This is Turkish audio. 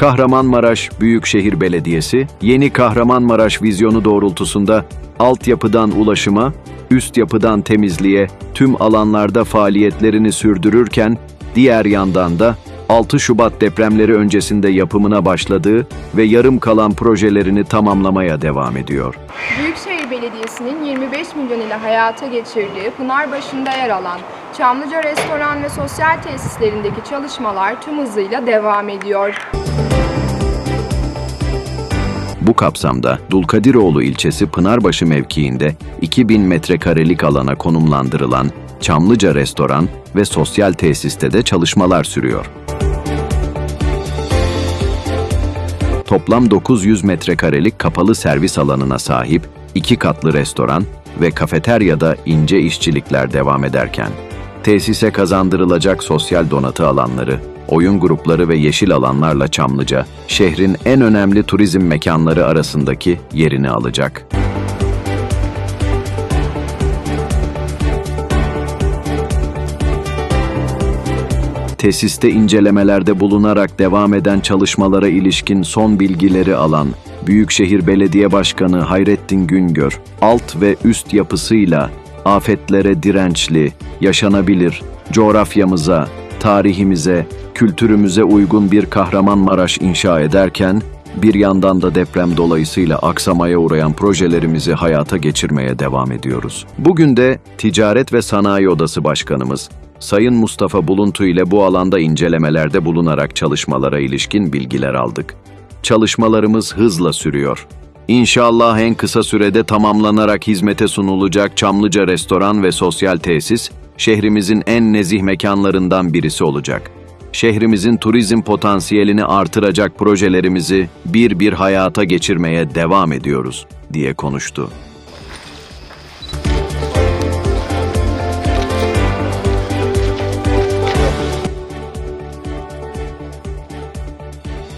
Kahramanmaraş Büyükşehir Belediyesi, yeni Kahramanmaraş vizyonu doğrultusunda altyapıdan ulaşıma, üst yapıdan temizliğe tüm alanlarda faaliyetlerini sürdürürken, diğer yandan da 6 Şubat depremleri öncesinde yapımına başladığı ve yarım kalan projelerini tamamlamaya devam ediyor. Büyükşehir Belediyesi'nin 25 milyon ile hayata geçirdiği Pınarbaşı'nda yer alan Çamlıca Restoran ve Sosyal Tesislerindeki çalışmalar tüm hızıyla devam ediyor. Bu kapsamda Dulkadiroğlu ilçesi Pınarbaşı mevkiinde 2000 metrekarelik alana konumlandırılan Çamlıca Restoran ve Sosyal Tesiste de çalışmalar sürüyor. Toplam 900 metrekarelik kapalı servis alanına sahip iki katlı restoran ve kafeteryada ince işçilikler devam ederken, tesise kazandırılacak sosyal donatı alanları, oyun grupları ve yeşil alanlarla Çamlıca, şehrin en önemli turizm mekanları arasındaki yerini alacak. tesiste incelemelerde bulunarak devam eden çalışmalara ilişkin son bilgileri alan Büyükşehir Belediye Başkanı Hayrettin Güngör, alt ve üst yapısıyla afetlere dirençli, yaşanabilir, coğrafyamıza, tarihimize, kültürümüze uygun bir Kahramanmaraş inşa ederken, bir yandan da deprem dolayısıyla aksamaya uğrayan projelerimizi hayata geçirmeye devam ediyoruz. Bugün de Ticaret ve Sanayi Odası Başkanımız Sayın Mustafa Buluntu ile bu alanda incelemelerde bulunarak çalışmalara ilişkin bilgiler aldık. Çalışmalarımız hızla sürüyor. İnşallah en kısa sürede tamamlanarak hizmete sunulacak Çamlıca Restoran ve Sosyal Tesis, şehrimizin en nezih mekanlarından birisi olacak. Şehrimizin turizm potansiyelini artıracak projelerimizi bir bir hayata geçirmeye devam ediyoruz, diye konuştu.